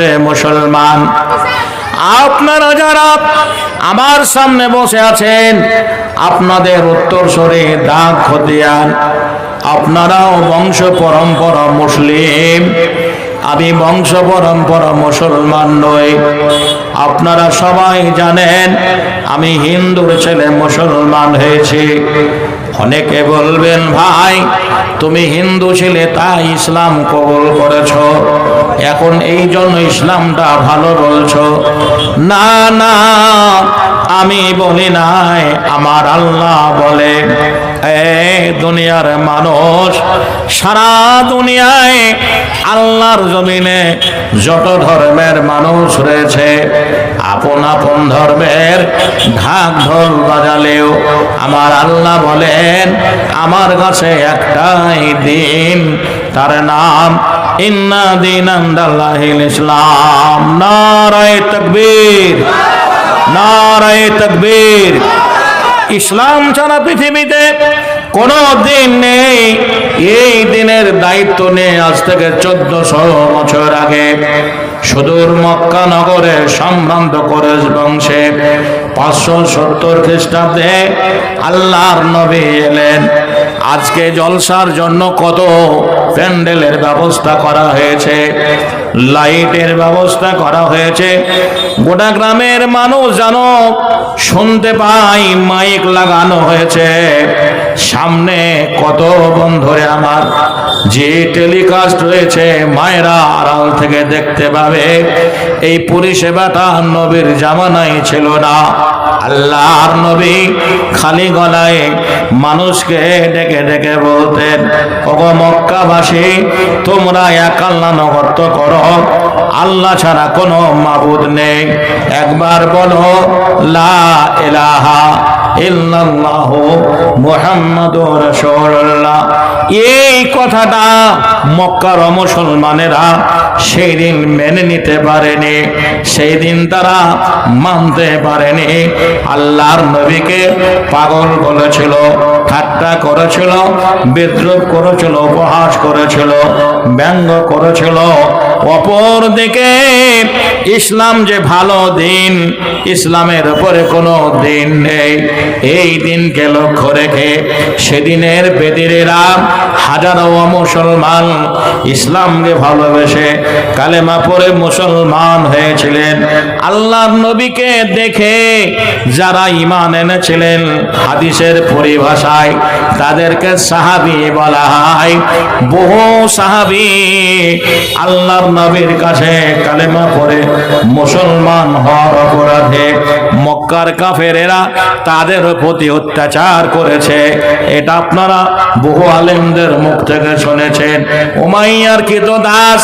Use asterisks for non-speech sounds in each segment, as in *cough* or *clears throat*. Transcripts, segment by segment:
Pray মুসলমান। আপনারা যারা আমার সামনে বসে আছেন, আপনাদের উত্তর সরে দাগ খতিয়ান। আপনারাও বংশ পরম্পরা মুসলিম। আমি বংশ পরম্পরা মুসলমান নই। আপনারা সবাই জানেন, আমি হিন্দুর ছেলে মুসলমান হয়েছি। অনেকে বলবেন, ভাই, তুমি হিন্দু ছিলে, তাই ইসলাম কবল করেছ। এখন এই জন্য ইসলামটা ভালো বলছ। না না আমি বলি নাই, আমার আল্লাহ বলে দুনিয়ার মানুষ, সারা দুনিয়ায় আল্লাহর জমিনে যত ধর্মের মানুষ রয়েছে, আপন আপন ধর্মের ঢাক ঢোল বাজালেও আমার আল্লাহ বলেন, আমার কাছে একটাই দিন, তার নাম, ইন্না দিন ইসলাম, নারায় তকবীর। নারায় তকবীর। ইসলাম ছাড়া পৃথিবীতে কোনো দিন নেই। এই দিনের দায়িত্ব নিয়ে আজ থেকে চোদ্দশো বছর আগে সুদূর মক্কা নগরে সম্ভ্রান্ত করে বংশে পাঁচশো সত্তর খ্রিস্টাব্দে আল্লাহর নবী এলেন। আজকে জলসার জন্য কত প্যান্ডেলের ব্যবস্থা করা হয়েছে। লাইটের ব্যবস্থা করা হয়েছে। গোটা গ্রামের মানুষ জানো শুনতে পাই মাইক লাগানো হয়েছে। সামনে কত বন্ধুরে আমার, যে টেলিকাস্ট রয়েছে, মায়েরা আড়াল থেকে দেখতে পাবে। এই পরিষেবাটা নবীর জামানাই ছিল না। আল্লাহর নবী খালি গলায় মানুষকে ডেকে ডেকে বলতেন, ওগো মক্কাবাসী, তোমরা এক আল্লাহ নগর্ত করো আল্লাহ ছাড়া কোনো মাবুদ নেই। একবার বলো, লা ইলাহা ইল্লাল্লাহু মুহাম্মাদুর রাসূলুল্লাহ। এই কথাটা মক্কার মুসলমানেরা সেই দিন মেনে নিতে পারেনি সেই দিন তারা মানতে পারেনি। আল্লাহর নবীকে পাগল বলেছিল, ঠাট্টা করেছিল বিদ্রুপ করেছিল, উপহাস করেছিল, ব্যঙ্গ করেছিল। অপর দিকে, ইসলাম যে ভালো দিন, ইসলামের উপরে কোনো দিন নেই। এই দিনকে লক্ষ্য রেখে সেদিনের বেদিরেরা হাজারো মুসলমান ইসলামকে ভালোবেসে কালেমা পরে মুসলমান হয়েছিলেন। আল্লাহর নবীকে দেখে যারা ইমান এনেছিলেন হাদিসের পরিভাষায় তাদেরকে সাহাবি বলা হয়। বহু সাহাবি আল্লাহর নবীর কাছে কালেমা পরে মুসলমান হওয়ার অপরাধে মক্কার কাফেরেরা তাদের প্রতি অত্যাচার করেছে। এটা আপনারা বহু আলেমদের মুখ থেকে শুনেছেন। উমাইয়ার কিত দাস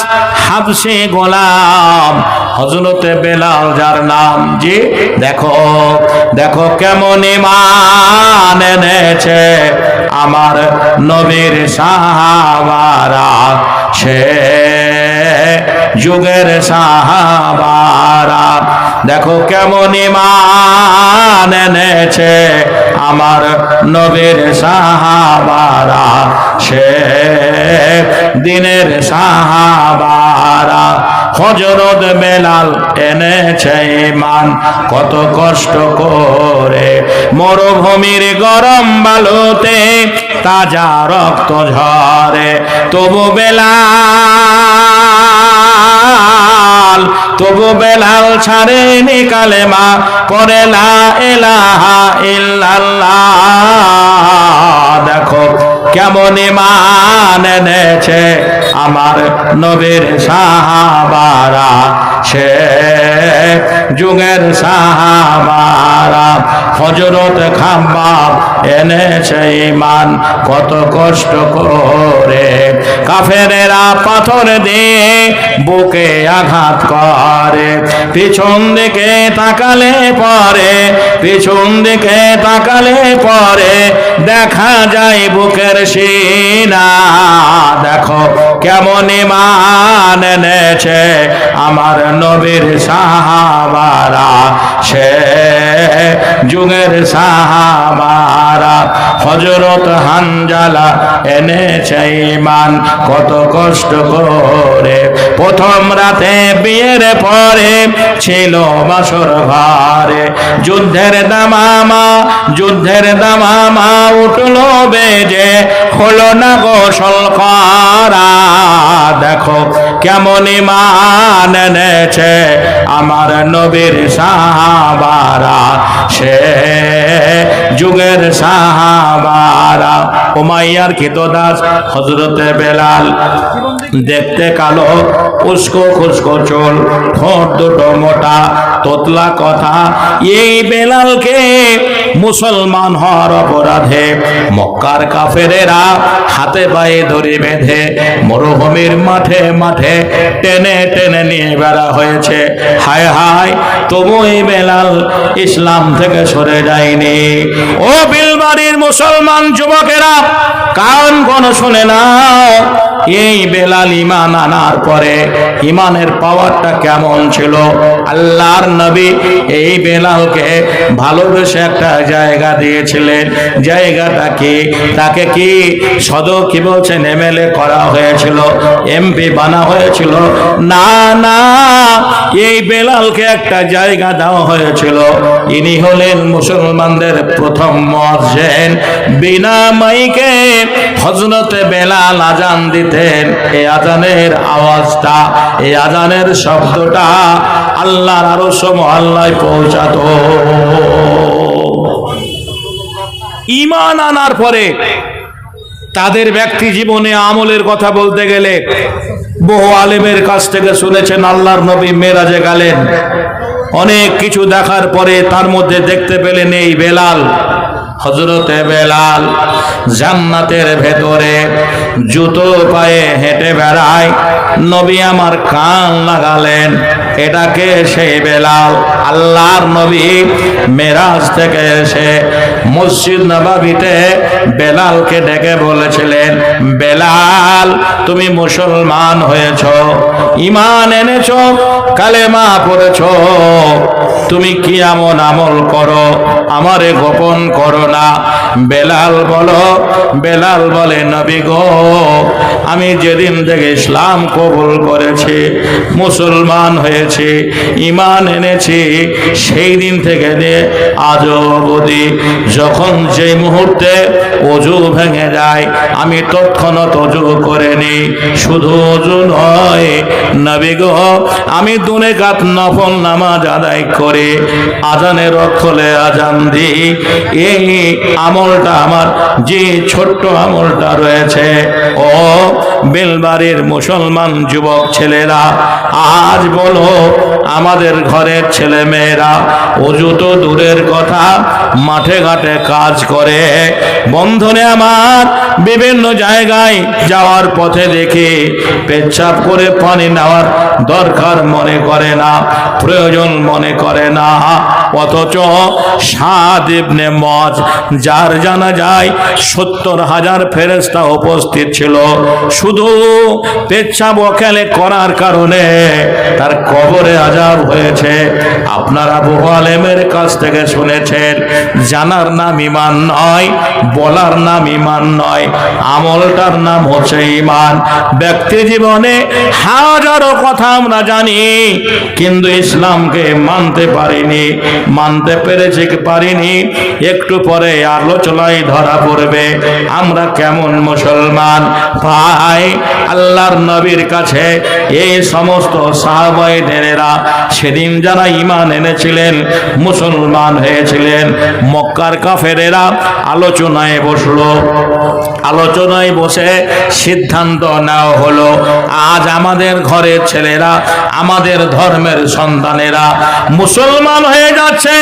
হাবসে গোলাম হজরতে বেলাল যার নাম জি, দেখো দেখো কেমন ইমান এনেছে আমার নবীর সাহাবারা। সে যুগের সাহাবারা দেখো কেমন ইমান এনেছে আমার নবীর সাহাবারা। সে দিনের সাহাবারা হজরত বেলাল এনেছে ইমান কত কষ্ট করে। মরুভূমির গরম বালুতে তাজা রক্ত ঝরে। তবু বেলাল তবু বেলাল ছাড়ে নিকালে মা করে লা এলাহা ইল্লাল্লাহ। দেখো কেমন ইমান এনেছে আমার নবীর সাহাবারা। সে যুগের সাহাবারা হজরত খাম্বাব এনেছে ইমান কত কষ্ট করে। কাফেরেরা পাথর দিয়ে বুকে আঘাত করে। পিছন দিকে তাকালে পরে, পিছন দিকে তাকালে পরে দেখা যায় বুকের সিনা। দেখো কেমন ইমান এনেছে আমার নবীর সাহাবারা। সে যুগের সাহাবারা হজরত হানজালা এনেছে ইমান কত কষ্ট করে প্রথম রাতে বিয়ের পরে ছিল বাসর ঘরে। যুদ্ধের দামামা যুদ্ধের দামামা উঠল বেজে। হলো না গোসল করা দেখো কেমন ইমান এনেছে আমার নবীর সাহাবারা? সে যুগের সাহাবারা। উমাইয়ার দাস হজরতে বেলাল। দেখতে কালো উস্কো খুস্কো চোল, ঠোঁট দুটো মোটা, তোতলা কথা। এই বেলালকে মুসলমান হওয়ার অপরাধে মক্কার কাফেরেরা হাতে পায়ে ধরে বেঁধে মরুভূমির মাঠে মাঠে টেনে টেনে নিয়ে বেড়া হয়েছে। হায় হায়, তবু এই বেলাল ইসলাম থেকে সরে যায়নি। ও বিলবাড়ির মুসলমান যুবকেরা, কান কোন শুনে না এই বেলাল ইমান আনার পরে ইমানের পাওয়ারটা কেমন ছিল? আল্লাহর নবী এই বেলালকে ভালোবেসে একটা জায়গা দিয়েছিলেন। জায়গাটা কি? তাকে কি সদ কি বলছেন এমএলএ করা হয়েছিল এমপি বানা হয়েছিল? না না, এই বেলালকে একটা জায়গা দেওয়া হয়েছিল। ইনি হলেন মুসলমানদের প্রথম মসজেন বিনা মাইকে হজরতে বেলাল আজান দিতেন এই আজানের আওয়াজটা এই আজানের শব্দটা আল্লাহর আরও মহল্লায় পৌঁছাতো। ইমান আনার পরে তাদের ব্যক্তি জীবনে আমলের কথা বলতে গেলে বহু আলেমের কাছ থেকে শুনেছেন, আল্লাহর নবী মেরাজে গেলেন। অনেক কিছু দেখার পরে তার মধ্যে দেখতে পেলেন এই বেলাল। হজরতে বেলাল জান্নাতের ভেতরে জুতো পায়ে হেঁটে বেড়ায়। নবী আমার কান লাগালেন। এটাকে সেই বেলাল, আল্লাহর নবী মেরাজ থেকে এসে মসজিদ নবাবিতে বেলালকে ডেকে বলেছিলেন, বেলাল, তুমি মুসলমান হয়েছ ইমান এনেছ, কালেমা পড়েছ, তুমি কি এমন আমল করো? আমারে গোপন করো না। বেলাল বলো, বেলাল বলে, নবী গো, আমি যেদিন থেকে ইসলাম কবুল করেছি, মুসলমান হয়েছি ইমান এনেছি, সেই দিন থেকে আজ অবধি, যখন যে মুহূর্তে অজু ভেঙে যায়, আমি তৎক্ষণাৎ অজু করে নিই। শুধু অজু নয়, নবী গো, আমি দুনে কাত নফল নামাজ আদায় করে, আজানের অক্ষলে আজান দিই। এই আমলটা আমার যে ছোট্ট আমলটা রয়েছে। ও বেলবাড়ির মুসলমান যুবক ছেলেরা, আজ বলো আমাদের ঘরের ছেলে মেয়েরা, অজু তো দূরের কথা, মাঠে ঘাটে কাজ করে। বন্ধনে আমার বিভিন্ন জায়গায় যাওয়ার পথে দেখি, পেচ্ছাপ করে পানি নেওয়ার দরকার মনে করে না, প্রয়োজন মনে করে না। অথচ সাদ ইবনে মজ, যার জানা যায় সত্তর হাজার ফেরেস্তা উপস্থিত ছিল শুধু পেচ্ছাপ ওখানে করার কারণে তার কবরে আজাব হয়েছে। আপনারা বহু আলেমের কাছ থেকে শুনেছেন, জানার নাম ইমান নয়, বলার নাম ইমান নয়, আমলটার নাম হচ্ছে ইমান। ব্যক্তি জীবনে হাজারো কথা আমরা জানি, কিন্তু ইসলামকে মানতে পারিনি, মানতে পেরেছি পারিনি, একটু পরে আলোচনায় ধরা পড়বে, আমরা কেমন মুসলমান? ভাই আল্লাহর নবীর কাছে। এই সমস্ত সাহাবাই সাহাবাইদেরা সেদিন যারা ইমান এনেছিলেন, মুসলমান হয়েছিলেন, মক্কার কাফেরেরা আলোচনায় বসল। আলোচনায় বসে সিদ্ধান্ত নেওয়া হলো, আজ আমাদের ঘরের ছেলেরা, আমাদের ধর্মের সন্তানেরা মুসলমান হয়ে যাচ্ছে,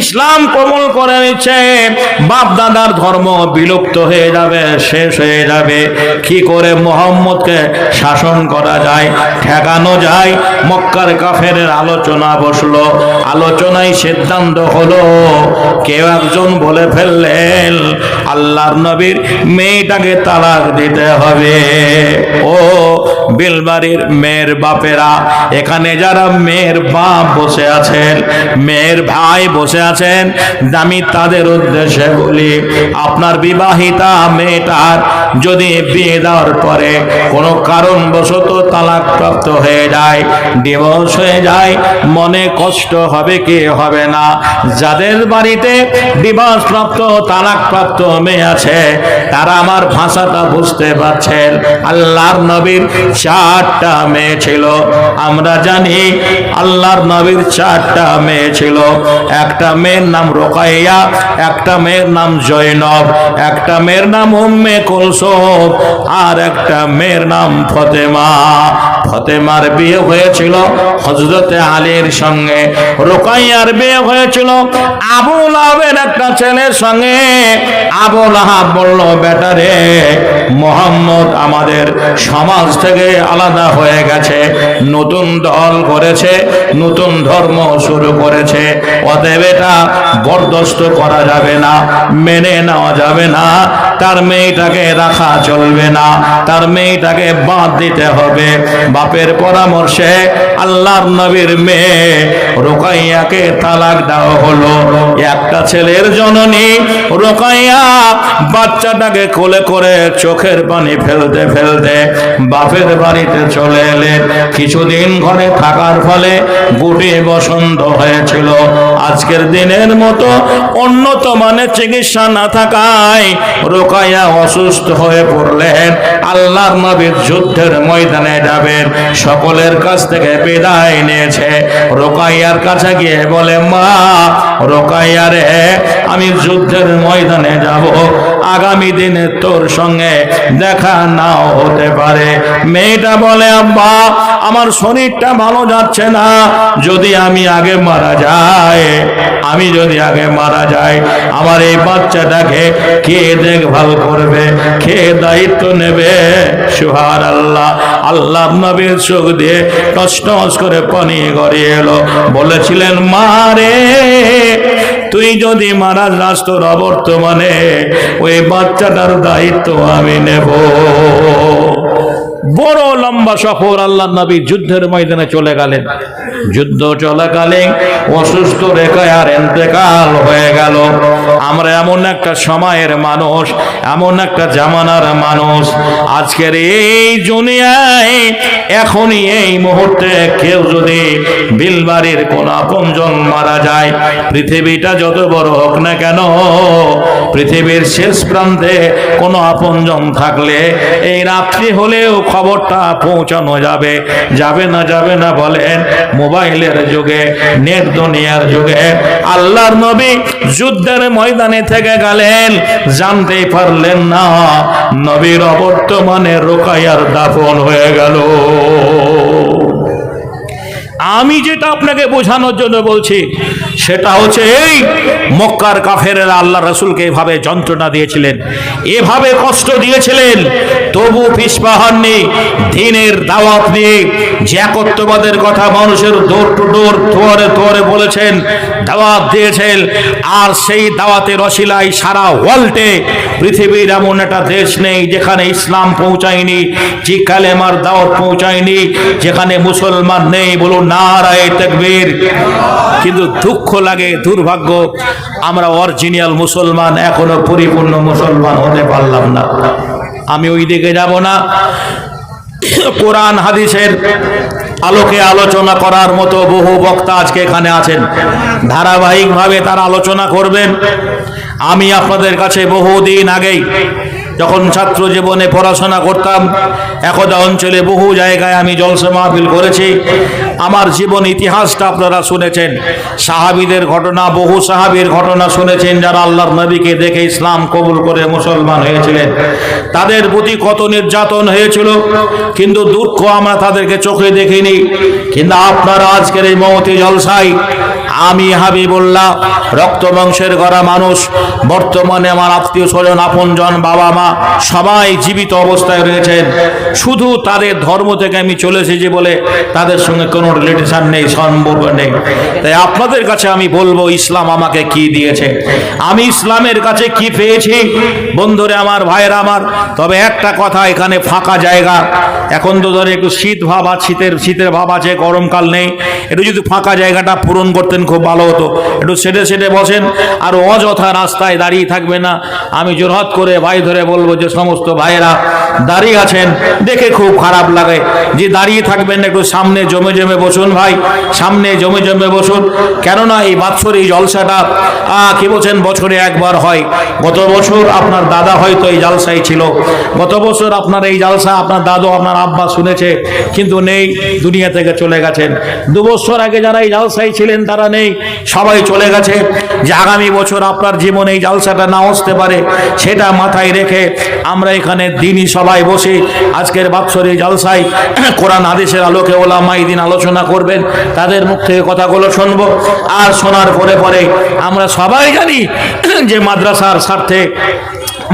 ইসলাম কবল করে নিচ্ছে বাপ দাদার ধর্ম বিলুপ্ত হয়ে যাবে, শেষ হয়ে যাবে। কি করে মোহাম্মদকে শাসন করা যায়, ঠেকানো যায়। মক্কার কাফের আলোচনা বসল। আলোচনায় সিদ্ধান্ত হলো, কেউ একজন বলে ফেললেন, আল্লাহর নবীর মেয়েটাকে তালাক দিতে হবে। ও বিলবাড়ির মেয়ের বাপেরা, এখানে যারা মেয়ের বাপ বসে আছেন, মেয়ের ভাই বসে আছেন, আমি তাদের উদ্দেশ্যে বলি, আপনার বিবাহিতা মেয়েটার যদি বিয়ে দেওয়ার পরে কোনো কারণবশত তালাক প্রাপ্ত হয়ে যায় ডিভোর্স হয়ে যায়, মনে কষ্ট হবে কি হবে না। যাদের বাড়িতে ডিভোর্স প্রাপ্ত তালাক প্রাপ্ত মেয়ে আছে, তারা আমার ভাষাটা বুঝতে পারছেন। আল্লাহর নবীর চারটা মেয়ে ছিল। আমরা জানি আল্লাহর নবীর চারটা মেয়ে ছিল। একটা মেয়ের নাম রোকাইয়া, একটা মেয়ের নাম জয়নব, একটা মেয়ের নাম উম্মে কুলসুম, আর একটা মেয়ের নাম ফতেমা। ফতেমার বিয়ে হয়েছিল হজরতে আলীর সঙ্গে, রোকাইয়ার বিয়ে হয়েছিল আবুল আবের একটা ছেলের সঙ্গে। আবুল আহাব বলল বেটারে মোহাম্মদ আমাদের সমাজ থেকে আলাদা হয়ে গেছে, নতুন দল করেছে, নতুন ধর্ম শুরু করেছে, অতএব এটা বরদস্ত করা যাবে না, মেনে নেওয়া যাবে না, তার মেয়েটাকে রাখা চলবে না, তার মেয়েটাকে বাদ দিতে হবে। বাপের পরামর্শে আল্লাহর নবীর মেয়ে রোকাইয়াকে তালাক দেওয়া হলো। একটা ছেলের জননী রোকাইয়া বাচ্চাটাকে কোলে করে চোখের পানি ফেলতে ফেলতে বাপের বাড়িতে চলে এলেন। কিছুদিন ঘরে থাকার ফলে গুটি বসন্ত হয়েছিল। আজকের দিনের মতো উন্নত মানের চিকিৎসা না থাকায় রোকাইয়া অসুস্থ হয়ে পড়লেন। আল্লাহর নবীর যুদ্ধের ময়দানে যাবেন। সকলের কাছ থেকে বিদায় নিয়েছে। রোকাইয়ার কাছে গিয়ে বলে, মা, রোকাইয়া রে, আমি যুদ্ধের ময়দানে যাব। আগামী দিনে তোর সঙ্গে দেখা নাও হতে পারে। মেয়েটা বলে, আব্বা, আমার শরীরটা ভালো যাচ্ছে না। যদি আমি আগে মারা যাই, আমি যদি আগে মারা যাই, আমার এই বাচ্চাটাকে কে দেখভাল করবে? কে দায়িত্ব নেবে? সুহার আল্লাহ আল্লাহ নবীর চোখ দিয়ে টস করে পানি গড়ে এলো। বলেছিলেন মারে তুই যদি মারা রাষ্ট্র অবর্তমানে ওই বাচ্চাটার দায়িত্ব আমি নেব। বড় লম্বা সফর আল্লাহ নবী যুদ্ধের ময়দানে চলে গেলেন। যুদ্ধ চলাকালীন অসুস্থ রেখায় আর এন্তেকাল হয়ে গেল। আমরা এমন একটা সময়ের মানুষ, এমন একটা জামানার মানুষ। আজকের এই দুনিয়ায়, এখনই এই মুহূর্তে কেউ যদি বিলবাড়ির কোন আপনজন মারা যায়, পৃথিবীটা যত বড় হোক না কেন, পৃথিবীর শেষ প্রান্তে কোনো আপনজন থাকলে এই রাত্রি হলেও খবরটা পৌঁছানো যাবে। যাবে না যাবে না বলেন, মোবাইলের যুগে, নেট দুনিয়ার যুগে। আল্লাহর নবী যুদ্ধের ময়দানে থেকে গেলেন, জানতেই পারলেন না, নবীর অবর্তমানে রোকাইয়ার দাফন হয়ে গেল। আমি যেটা আপনাকে বোঝানোর জন্য বলছি সেটা হচ্ছে এই মক্কার কাফেরেরা আল্লাহ রসুলকে এভাবে যন্ত্রণা দিয়েছিলেন, এভাবে কষ্ট দিয়েছিলেন, তবু পিসপা হননি দিনের দাওয়াত নিয়ে যে কথা মানুষের দোর টু দৌড়, তোয়ারে তোয়ারে বলেছেন, দাওয়াত দিয়েছেন, আর সেই দাওয়াতের অশিলায় সারা ওয়ার্ল্ডে পৃথিবীর এমন একটা দেশ নেই যেখানে ইসলাম পৌঁছায়নি, যে কালেমার দাওয়াত পৌঁছায়নি, যেখানে মুসলমান নেই বলুন নারায় তকবীর। কিন্তু দুঃখ লাগে, দুর্ভাগ্য। আমরা অরিজিনাল মুসলমান, এখনও পরিপূর্ণ মুসলমান হতে পারলাম না। আমি ওই দিকে যাব না। কোরআন, হাদিসের আলোকে আলোচনা করার মতো বহু বক্তা আজকে এখানে আছেন। ধারাবাহিকভাবে তারা আলোচনা করবেন। আমি আপনাদের কাছে বহুদিন আগেই যখন ছাত্র জীবনে পড়াশোনা করতাম, একদা অঞ্চলে বহু জায়গায় আমি জলসা মাহফিল করেছি। আমার জীবন ইতিহাসটা আপনারা শুনেছেন। সাহাবিদের ঘটনা, বহু সাহাবির ঘটনা শুনেছেন যারা আল্লাহর নবীকে দেখে ইসলাম কবুল করে মুসলমান হয়েছিলেন। তাদের প্রতি কত নির্যাতন হয়েছিল, কিন্তু দুঃখ আমরা তাদেরকে চোখে দেখিনি। কিন্তু আপনারা আজকের এই মমতি জলসাই আমি হাবিবুল্লাহ, রক্ত বংশের গড়া মানুষ বর্তমানে আমার আত্মীয় স্বজন, আপনজন, বাবা মা সবাই জীবিত অবস্থায় রয়েছেন। শুধু তাদের ধর্ম থেকে আমি চলে এসেছি বলে তাদের সঙ্গে কোনো রিলেটেশন নেই, সম্পর্ক নেই। তাই আপনাদের কাছে আমি বলব, ইসলাম আমাকে কি দিয়েছে? আমি ইসলামের কাছে কি পেয়েছি? বন্ধুরে আমার, ভাইয়েরা আমার, তবে একটা কথা এখানে ফাঁকা জায়গা। এখন তো ধরে একটু শীত ভাব আছে, শীতের শীতের ভাব আছে, গরমকাল নেই। একটু যদি ফাঁকা জায়গাটা পূরণ করতেন খুব ভালো হতো। একটু সেটে সেটে বসেন, আর অযথা রাস্তায় দাঁড়িয়ে থাকবে না। আমি জোরহাত করে ভাই ধরে বলব যে, সমস্ত ভাইয়েরা দাঁড়িয়ে আছেন। দেখে খুব খারাপ লাগে। যে দাঁড়িয়ে থাকবেন একটু সামনে জমে জমে বসুন ভাই। সামনে জমে জমে বসুন। কেননা এই বাৎসর এই জলসাটা কি বলছেন, বছরে একবার হয়। গত বছর আপনার দাদা হয়তো এই জালসাই ছিল। গত বছর আপনার এই জালসা, আপনার দাদু, আপনার আব্বা শুনেছে, কিন্তু নেই, দুনিয়া থেকে চলে গেছেন। দু বছর আগে যারা এই জালসাই ছিলেন, তারা নেই, সবাই চলে গেছে। যে আগামী বছর আপনার জীবনে এই জালসাটা না আসতে পারে, সেটা মাথায় রেখে আমরা এখানে দিনই সবাই বসে। আজকের বাৎসরিক জালসায় *clears throat* কোরআন আদেশের আলোকে ওলা দিন আলোচনা করবেন, তাদের মুখ থেকে কথাগুলো শুনব। আর শোনার পরে পরে আমরা সবাই জানি *clears throat* যে মাদ্রাসার স্বার্থে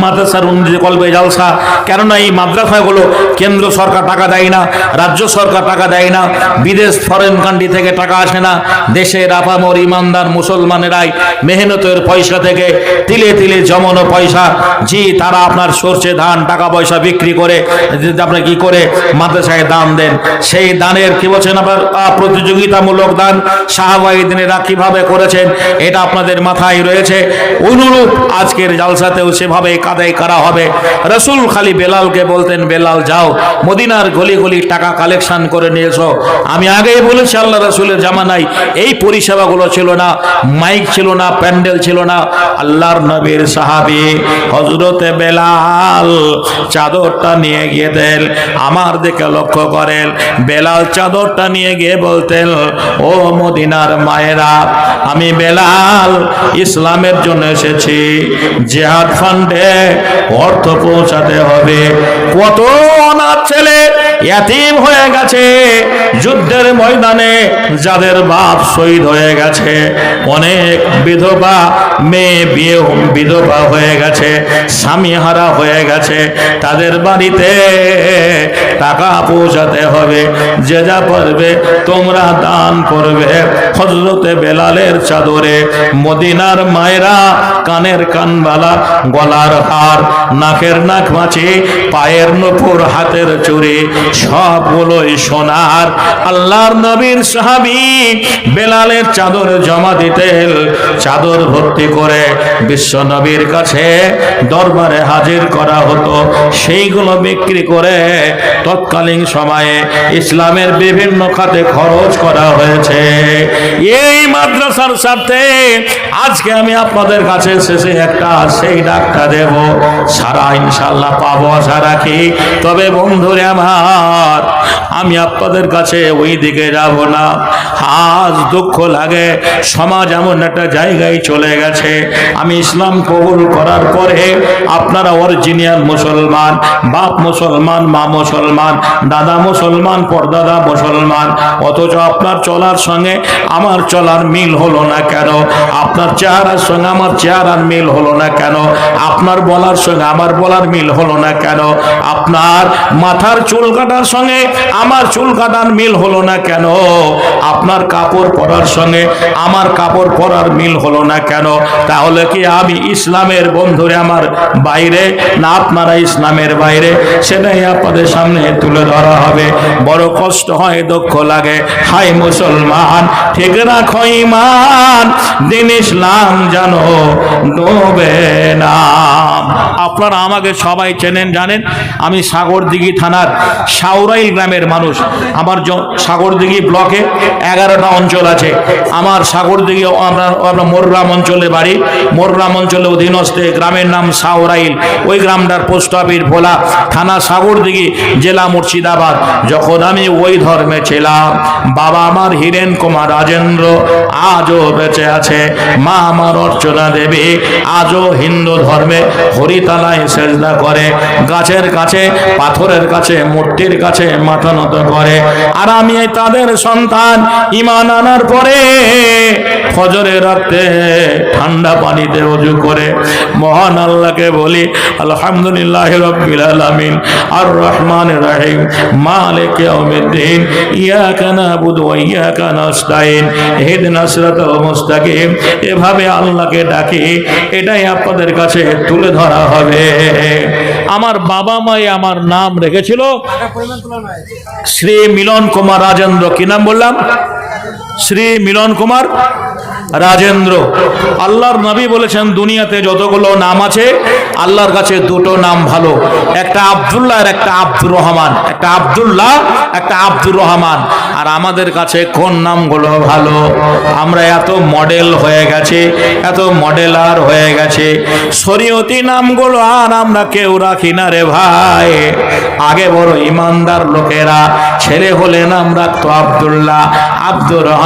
মাদ্রাসার উন্নতি কল্পে জালসা। কেননা এই মাদ্রাসাগুলো কেন্দ্র সরকার টাকা দেয় না, রাজ্য সরকার টাকা দেয় না, বিদেশ ফরেন কান্ট্রি থেকে টাকা আসে না। দেশের আপামর ইমানদার মুসলমানেরাই মেহনতের পয়সা থেকে তিলে তিলে জমানো পয়সা। জি, তারা আপনার সর্ষে, ধান, টাকা পয়সা বিক্রি করে আপনার কি করে মাদ্রাসায় দান দেন। সেই দানের কি বলছেন আবার প্রতিযোগিতামূলক দান। শাহবাহিদিনেরা কীভাবে করেছেন? এটা আপনাদের মাথায় রয়েছে। অনুরূপ আজকের জালসাতেও সেভাবে কাদাই করা হবে। রসুল খালি বেলালকে বলতেন, বেলাল, যাও, মদিনার গলি গলি টাকা কালেকশন করে নিয়ে এসো। আমি আগেই বলেছি, আল্লাহ রসুলের জামানায় এই পরিষেবাগুলো ছিল না, মাইক ছিল না, প্যান্ডেল ছিল না। আল্লাহর নবীর সাহাবি হজরতে বেলাল চাদরটা নিয়ে গিয়ে দেন আমার দিকে লক্ষ্য করেন। বেলাল চাদরটা নিয়ে গিয়ে বলতেন, ও মদিনার মায়েরা, আমি বেলাল ইসলামের জন্য এসেছি। জেহাদ ফান্ডে অর্থ পৌঁছাতে হবে। কত অনাথ ছেলে এতিম হয়ে গেছে। যুদ্ধের ময়দানে যাদের বাপ শহীদ হয়ে গেছে, অনেক বিধবা মেয়ে বিয়ে বিধবা হয়ে গেছে, স্বামী হারা হয়ে গেছে। তাদের বাড়িতে টাকা পৌঁছাতে হবে, যে যা পারবে তোমরা দান করবে। হজরতে বেলালের চাদরে মদিনার মায়েরা কানের কানবালা, গলার হার, নাকের নাক মাছি পায়ের নপুর হাতের চুরি সবগুলোই সোনার। আল্লাহর নবীর সাহাবি বেলালের চাদর জমা দিতেন চাদর ভর্তি করে বিশ্ব নবীর কাছে দরবারে হাজির করা হতো। সেইগুলো বিক্রি করে তৎকালীন সময়ে ইসলামের বিভিন্ন খাতে খরচ করা হয়েছে। এই মাদ্রাসার সাথে আজকে আমি আপনাদের কাছে শেষে একটা সেই ডাকটা দেব। সারা ইনশাল্লাহ পাবো আশা রাখি। তবে বন্ধুরে আমার আমি আপনাদের কাছে ওই দিকে যাব না। আজ দুঃখ লাগে, সমাজ এমন একটা জায়গায় চলে গেছে। আমি ইসলাম কবুল করার পরে আপনারা অরিজিনিয়াল মুসলমান, বাপ মুসলমান, মা মুসলমান, দাদা মুসলমান, পরদাদা মুসলমান। অথচ আপনার চলার সঙ্গে আমার চলার মিল হলো না কেন? আপনার চেহারার সঙ্গে আমার চেহারার মিল হলো না কেন? আপনার বলার সঙ্গে আমার বলার মিল হলো না কেন? আপনার মাথার চুল কাটার সঙ্গে আমার চুল কাটার মিল হলো না কেন? আপনার কাপড় পরার সঙ্গে আমার কাপড় পরার মিল হলো না কেন? তাহলে কি আমি ইসলামের বন্ধুরে আমার বাইরে না আপনারা ইসলামের বাইরে? সেটাই আপনাদের সামনে তুলে ধরা হবে। বড় কষ্ট হয়, দুঃখ লাগে। হাই মুসলমান, ঠিক রাখো ইমান দিন ইসলাম জানো ডোবে না। আপনারা আমাকে সবাই চেনেন, জানেন? আমি সাগরদিঘি থানার সাউরাইল গ্রামের মানুষ। আমার সাগরদিঘি ব্লকে এগারোটা অঞ্চল আছে। আমার সাগরদিঘি আমরা আমরা মোরগ্রাম অঞ্চলে বাড়ি। মোরগ্রাম অঞ্চলে অধীনস্থে গ্রামের নাম সাউরাইল ওই গ্রামটার পোস্ট অফিস ভোলা থানা সাগরদিঘি, জেলা মুর্শিদাবাদ। যখন আমি ওই ধর্মে ছিলাম, বাবা আমার হীরেন কুমার রাজেন্দ্র আজও বেঁচে আছে। মা আমার অর্চনা দেবী আজও হিন্দু ধর্মে হরিতালায় সেজদা করে। গাছের কাছে, পাথরের কাছে মূর্তি মূর্তির কাছে মাথা নত করে। আর আমি তাদের সন্তান ইমান আনার পরে ফজরে রাতে ঠান্ডা পানিতে অজু করে মহান আল্লাহকে বলি, আলহামদুলিল্লাহ রব্বিল আলামিন আর রহমান রহিম, মালিক ইয়াউমিদ্দিন, ইয়াকা নাবুদু ওয়া ইয়াকা নাস্তাইন ইহদিনাস সিরাতাল মুস্তাকিম। এভাবে আল্লাহকে ডাকি, এটাই আপনাদের কাছে তুলে ধরা হবে। আমার বাবা মাই আমার নাম রেখেছিল শ্রী মিলন কুমার রাজেন্দ্র কি নাম বললাম? শ্রী মিলন কুমার রাজেন্দ্র। আল্লাহর নবী বলেছেন, দুনিয়াতে যতগুলো নাম আছে, আল্লাহর কাছে দুটো নাম ভালো। একটা আবদুল্লাহ আর একটা আব্দুর রহমান। একটা আবদুল্লাহ, একটা আব্দুর রহমান। আর আমাদের কাছে কোন নামগুলো ভালো? আমরা এত মডেল হয়ে গেছে, এত মডেলার হয়ে গেছে। শরীয়তি নামগুলো আর আমরা কেউ রাখি না রে ভাই। আগে বড় ইমানদার লোকেরা, ছেলে হলে নাম রাখতো আব্দুল্লাহ। আব্দুর রহমান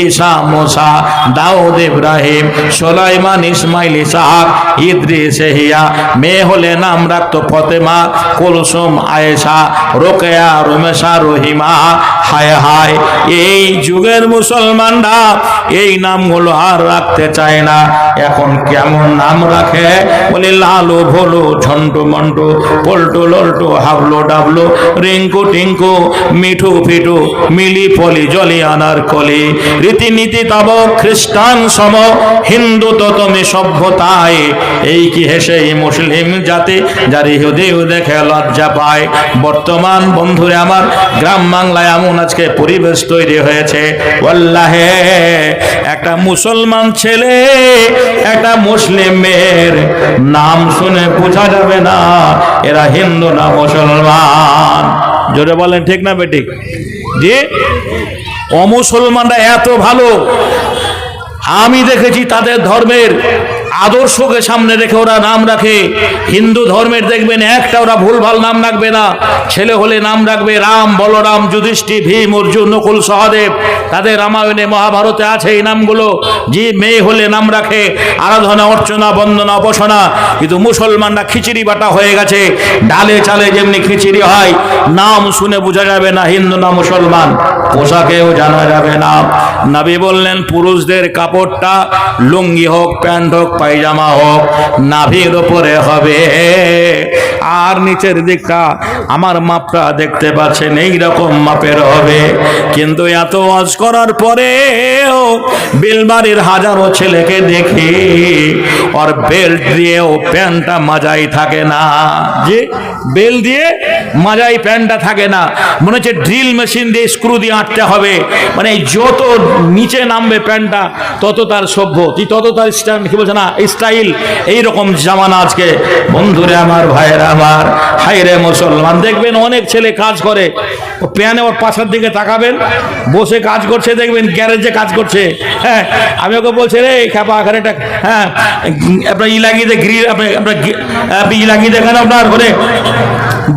ঈসা, মোসা, দাউদ, ইব্রাহিম, সোলাইমান, ইসমাইল, ইসাহাক, ইদ্রিস হিয়া মেয়ে হলে নাম রাখতো ফতেমা, কুলসুম, আয়েশা, রোকেয়া, রমেশা, রহিমা, হায় হায়, এই যুগের মুসলমানরা এই নামগুলো আর রাখতে চায় না। এখন কেমন নাম রাখে? বলে লালু, ভোলু, ঝন্টু, মন্টু, পল্টু, লল্টু, হাবলো, ডাবলো, রিঙ্কু, টিঙ্কু, মিঠু, ফিটু, মিলি, পলি, জলি আনার কলি, রীতিনীতি তব খ্রিস্টান সম, হিন্দু তো সভ্যতায়। এই কি হেসে এই মুসলিম জাতি, যার ইহুদিও দেখে লজ্জা পায়। বর্তমান বন্ধুরে আমার, গ্রাম বাংলায় এমন আজকে পরিবেশ তৈরি হয়েছে। ওয়াল্লাহে, একটা মুসলমান ছেলে, একটা মুসলিম মেয়ের নাম শুনে বোঝা যাবে না, এরা হিন্দু না মুসলমান। জোরে বলেন, ঠিক না বেঠিক জি? অমুসলমানরা এত ভালো। আমি দেখেছি তাদের ধর্মের আদর্শকে সামনে রেখে ওরা নাম রাখে। হিন্দু ধর্মের দেখবেন একটা ওরা ভুলভাল নাম রাখবে না। ছেলে হলে নাম রাখবে রাম, বলরাম যুধিষ্ঠি ভীম, অর্জুন, নকুল, সহদেব। তাদের রামায়ণে মহাভারতে আছে এই নামগুলো। যে মেয়ে হলে নাম রাখে। আরাধনা, অর্চনা, বন্দনা, উপাসনা। কিন্তু মুসলমানরা খিচিড়ি বাটা হয়ে গেছে। ডালে চালে যেমনি খিচিড়ি হয়, নাম শুনে বোঝা যাবে না হিন্দু না মুসলমান। পোশাকেও জানা যাবে না। নবী বললেন, পুরুষদের কাপড়টা লুঙ্গি হোক, প্যান্ট হোক, পায়জামা হোক, নাভির ওপরে হবে। আর নিচের দিকটা আমার মাপটা দেখতে পাচ্ছেন এই রকম মাপের হবে। কিন্তু এত ওয়াজ করার পরেও বিলবাড়ির হাজারো ছেলেকে দেখি, ওর বেল্ট দিয়েও প্যান্টটা মাজাই থাকে না। যে বেল দিয়ে মাজাই প্যান্টটা থাকে না। মনে হচ্ছে ড্রিল মেশিন দিয়ে স্ক্রু দিয়ে আটতে হবে। মানে যত নিচে নামবে প্যান্টটা তত তার সভ্য। তুই তত তার স্টাইল, কি বলছে না, স্টাইল এইরকম জামানা আজকে। বন্ধুরে আমার, ভাইয়েরা আমার হাইরে মুসলমান। দেখবেন অনেক ছেলে কাজ করে প্যানে ওর পাশের দিকে তাকাবেন, বসে কাজ করছে, দেখবেন গ্যারেজে কাজ করছে। হ্যাঁ আমি ওকে বলছি, রে খেপা আকারে হ্যাঁ আপনার ই লাগিয়ে দেয় গ্রিল, আপনার আপনার ই লাগিয়ে দেখেন আপনার, ঘরে।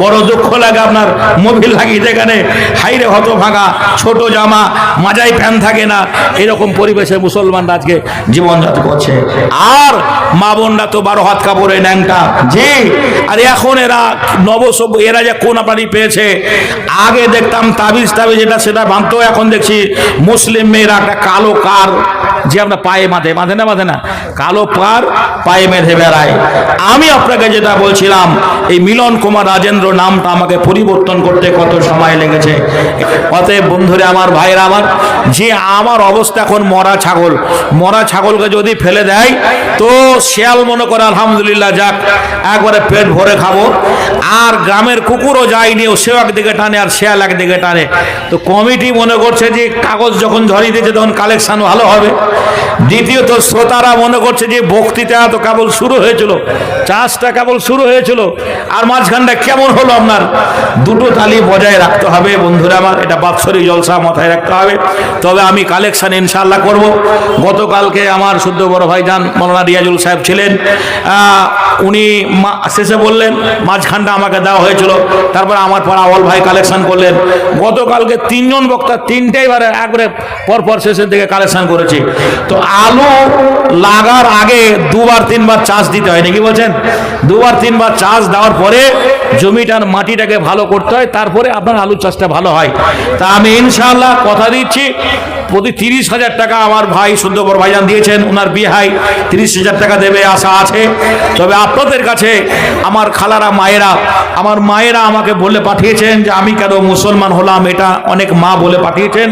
বড় দুঃখ লাগে আপনার মোবিল লাগিয়ে দেখানে হাইরে হত ভাঙা ছোট জামা মাজাই প্যান থাকে না। এরকম পরিবেশে মুসলমানরা আজকে জীবনযাত করছে। আর মা বোনরা তো বারো হাত কাপড়ে ন্যাংটা। জি, আর এখন এরা নবসভ্য, এরা যে কোন আপনারই পেয়েছে, আগে দেখতাম তাবিজ তাবিজ যেটা সেটা বাঁধতো এখন দেখছি মুসলিম মেয়েরা একটা কালো কার যে আমরা পায়ে মাথে মাথে না মাথে না, কালো পার পায়ে মেধে বেড়ায়। আমি আপনাকে যেটা বলছিলাম, এই মিলন কুমার রাজেন্দ্র নামটা আমাকে পরিবর্তন করতে কত সময় লেগেছে। অতএব বন্ধুরে, আমার ভাইরা আমার যে আমার অবস্থা এখন মরা ছাগল, মরা ছাগলকে যদি ফেলে দেয়, তো শেয়াল মনে করে আলহামদুলিল্লাহ যাক, একবারে পেট ভরে খাব। আর গ্রামের কুকুরও যায়নি, ও সেও একদিকে টানে আর শেয়াল একদিকে টানে। তো কমিটি মনে করছে যে কাগজ যখন ঝরিয়ে দিয়েছে, তখন কালেকশন ভালো হবে। দ্বিতীয়ত শ্রোতারা মনে করছে যে বক্তৃতা তো কেবল শুরু হয়েছিল চাষটা কেবল শুরু হয়েছিল, আর মাঝখানটা কেমন হলো আপনার? দুটো তালি বজায় রাখতে হবে বন্ধুরা আমার, এটা বাৎসরিক জলসা মাথায় রাখতে হবে। তবে আমি কালেকশন ইনশাল্লাহ করব। গতকালকে আমার শুদ্ধ বড় ভাই যান মৌলানা রিয়াজুল সাহেব ছিলেন উনি শেষে বললেন, মাঝখানটা আমাকে দেওয়া হয়েছিল, তারপর আমার পর আওয়াল ভাই কালেকশন করলেন। গতকালকে তিনজন বক্তা তিনটেই বারে একবারে পরপর শেষের দিকে কালেকশন করেছি। তো আলু লাগার আগে দুবার, তিনবার চাষ দিতে হয়, নাকি বলছেন? দুবার, তিনবার চাষ দেওয়ার পরে জমিটার মাটিটাকে ভালো করতে হয়, তারপরে আপনার আলু চাষটা ভালো হয়। তা আমি ইনশাআল্লাহ কথা দিচ্ছি, প্রতি তিরিশ হাজার টাকা আমার ভাই সুন্দরবর ভাইজান দিয়েছেন ওনার বিহাই তিরিশ হাজার টাকা দেবে, আশা আছে। তবে আপনাদের কাছে আমার খালারা মায়েরা, আমার মায়েরা আমাকে বলে পাঠিয়েছেন যে আমি কেন মুসলমান হলাম, এটা অনেক মা বলে পাঠিয়েছেন।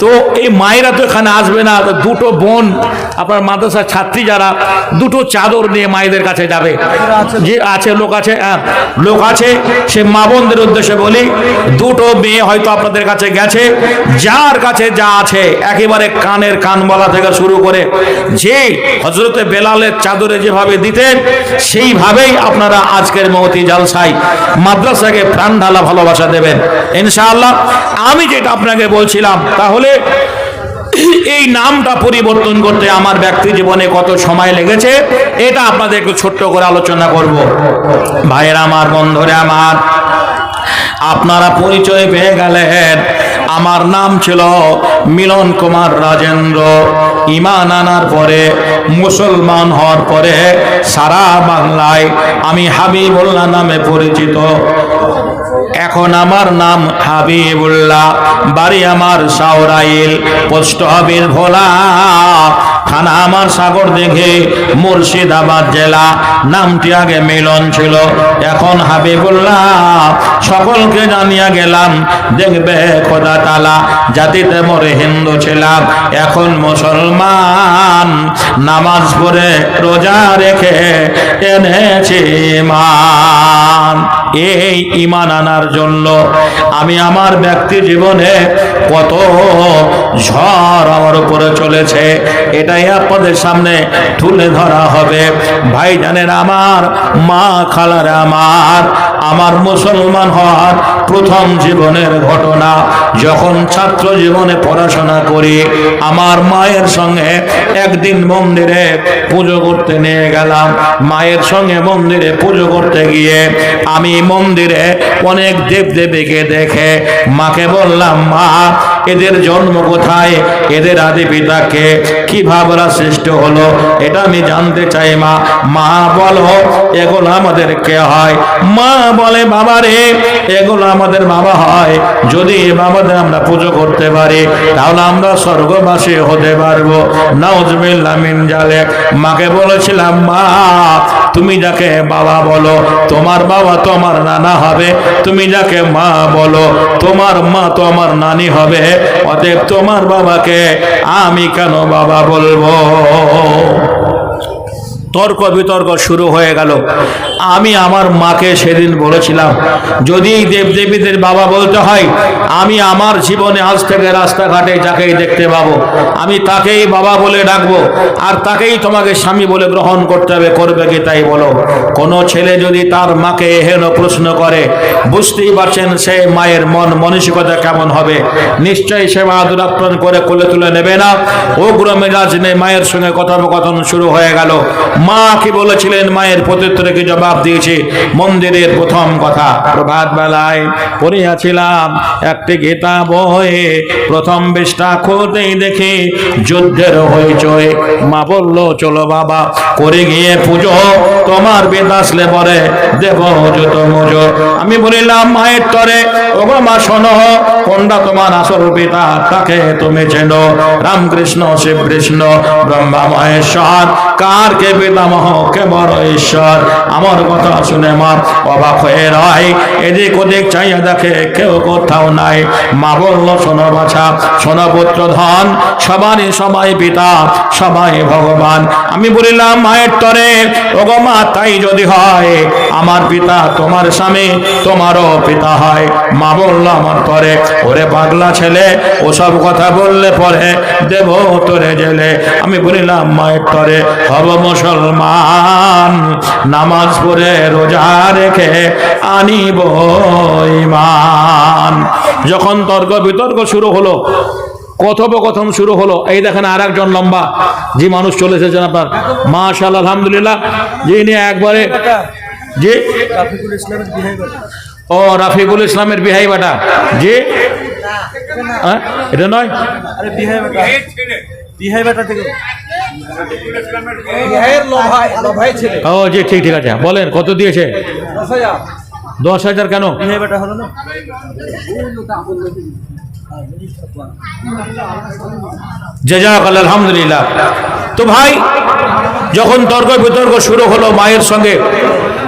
তো এই মায়েরা তো এখানে আসবে না দুটো বোন আপনার মাদ্রাসার ছাত্রী যারা দুটো চাদর নিয়ে মায়েদের কাছে যাবে। যে আছে লোক আছে হ্যাঁ, লোক আছে সে মা বোনদের উদ্দেশ্যে বলি দুটো মেয়ে হয়তো আপনাদের কাছে গেছে যার কাছে যা আছে একেবারে কানের কান বলা থেকে শুরু করে যে হজরতে বেলালের চাদরে যেভাবে দিতেন সেইভাবেই আপনারা আজকের মহতি জালসাই মাদ্রাসাকে প্রাণ ঢালা ভালোবাসা দেবেন। ইনশাআল্লাহ আমি যেটা আপনাকে বলছিলাম তাহলে এই নামটা পরিবর্তন করতে আমার ব্যক্তি জীবনে কত সময় লেগেছে, এটা আপনাদের একটু ছোট্ট করে আলোচনা করব। ভাইয়েরা আমার বন্ধুরা আমার, আপনারা পরিচয় পেয়ে গেলেন। আমার নাম ছিল মিলন কুমার রাজেন্দ্র। ইমান আনার পরে, মুসলমান হওয়ার পরে সারা বাংলায় আমি হাবিবুল্লাহ নামে পরিচিত। এখন আমার নাম হাবিবুল্লাহ, বাড়ি আমার সাউরাইল পোস্ট অফিস ভোলা, থানা আমার সাগর দেখে মুর্শিদাবাদ জেলা। নামটি আগে মিলন ছিল, এখন হাবিবুল্লাহ। সকলকে জানিয়া গেলাম, দেখবে খোদা তালা জাতিতে মরে হিন্দু ছিলাম। এখন মুসলমান নামাজ পড়ে রোজা রেখে এনেছি মান এই ইমান আনার জন্য আমি আমার ব্যক্তি জীবনে কত ঝড় আমার উপরে চলেছে, এটাই আপনাদের সামনে তুলে ধরা হবে। ভাই আমার, মা খালার আমার আমার মুসলমান হওয়ার প্রথম জীবনের ঘটনা। যখন ছাত্র জীবনে পড়াশোনা করি, আমার মায়ের সঙ্গে একদিন মন্দিরে পুজো করতে নিয়ে গেলাম। মায়ের সঙ্গে মন্দিরে পুজো করতে গিয়ে আমি মন্দিরে অনেক দেব দেবীকে দেখে মাকে বললাম, মা, এদের জন্ম কোথায়? এদের আদি পিতাকে কীভাবে সৃষ্ট হলো? এটা আমি জানতে চাই, মা। মা বলো এগুলো আমাদের কে হয়? মা বলে, বাবা রে, এগুলো আমাদের বাবা হয়। যদি বাবাদের আমরা পুজো করতে পারি, তাহলে আমরা স্বর্গবাসী হতে পারব। নাউজবিল্লাহ মিন জালেক মাকে বলেছিলাম, মা, তুমি যাকে বাবা বলো, তোমার বাবা তোমার নানা হবে, তুমি যাকে মা বলো, তোমার মা তো আমার নানি হবে, অতএব তোমার বাবাকে আমি কেন বাবা বলব? তর্ক বিতর্ক শুরু হয়ে গেল। আমি আমার মাকে সেদিন বলেছিলাম, যদি দেবদেবীদের বাবা বলতে হয়, আমি আমার জীবনে আজ থেকে রাস্তাঘাটে যাকেই দেখতে পাবো, আমি তাকেই বাবা বলে ডাকবো, আর তাকেই তোমাকে স্বামী বলে গ্রহণ করতে হবে, করবে কি তাই বলো? কোনো ছেলে যদি তার মাকে হেন প্রশ্ন করে, বুঝতেই পারছেন সে মায়ের মন মানসিকতা কেমন হবে। নিশ্চয়ই সে মা দুরাপ্রণ করে কোলে তুলে নেবে না। উগ্র মেজাজ নিয়ে মায়ের সঙ্গে কথোপকথন শুরু হয়ে গেল। মা কি বলেছিলেন? মায়ের প্রত্যুত্তরে কি জবাব দিয়েছে, মন্দিরের প্রথম কথা। প্রভাত বেলায় পড়িয়াছিলাম, একটি গীতা বই প্রথম বেশটা খুলতেই দেখি যুদ্ধের হইচই। মা বলল, চলো বাবা, করে গিয়ে পুজো। তোমার বেদ আসলে পরে দেব যত মুজো আমি বলিলাম, মায়ের তরে ও মা, শোনো, কোনটা তোমার আসল পিতা, তাকে তুমি চেনো? রামকৃষ্ণ, শিবকৃষ্ণ, ব্রহ্মা, মহেশ্বর, কার কে পিতামহ, কে বড় ঈশ্বর? আমার কথা শুনে মা অবাক হয়ে রয়। এদিক ওদিক চাইয়া দেখে কেউ কোথাও নাই। মা বলল, শোনো বাছা, শোনো পুত্র ধন সবারই সবাই পিতা, সবাই ভগবান। আমি বলিলাম, মায়ের তরে, ওগো মা, তাই যদি হয়, আমার পিতা তোমার স্বামী, তোমারও পিতা হয়। মা বলল, আমার পরে ওরে পাগলা ছেলে, ওসব কথা বললে পরে দেব তোরে জেলে। আমি বলিলাম, মায়ের তরে, হব মুসলমান, নামাজ পড়ে রোজা রেখে আনিব ইমান যখন তর্ক বিতর্ক শুরু হলো, কথোপকথন শুরু হলো, এই দেখেন আর একজন লম্বা যে মানুষ চলে এসেছেন আপনার। মাশাল আলহামদুলিল্লাহ যিনি একবারে, জি। ও, রাফিকুল ইসলামের বিহাই বাটা জি। হ্যাঁ? এটা নয়? বিহাই বেটা থেকে ও জি ঠিক ঠিক আছে। বলেন কত দিয়েছে? দশ হাজার। কেন? জাজাক আলহামদুলিল্লাহ। তো ভাই যখন তর্ক বিতর্ক শুরু হলো মায়ের সঙ্গে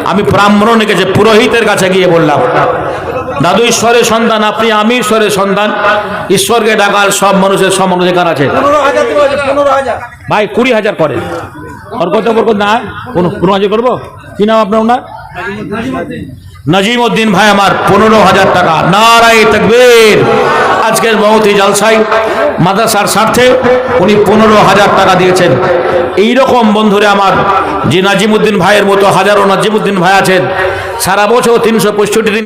আমি ব্রাহ্মণ গেছে পুরোহিতের কাছে গিয়ে বললাম দাদু ঈশ্বরের সন্তান আপনি আমি ঈশ্বরের সন্তান। ঈশ্বরকে ডাকার সব মানুষের সমান অধিকার আছে। হাজার ভাই কুড়ি হাজার করে। ওর কত বরকত না পনেরো পনেরো হাজার করব? কি নাম আপনার ওনার? নাজিম উদ্দিন ভাই আমার পনেরো হাজার টাকা। নারাই তকবীর। আজকের মহতি জালসাই মাদ্রাসার স্বার্থে উনি পনেরো হাজার টাকা দিয়েছেন। এই রকম বন্ধুরে আমার যে নাজিমুদ্দিন ভাইয়ের মতো হাজারো নাজিমুদ্দিন ভাই আছেন সারা বছর তিনশো পঁয়ষট্টি দিন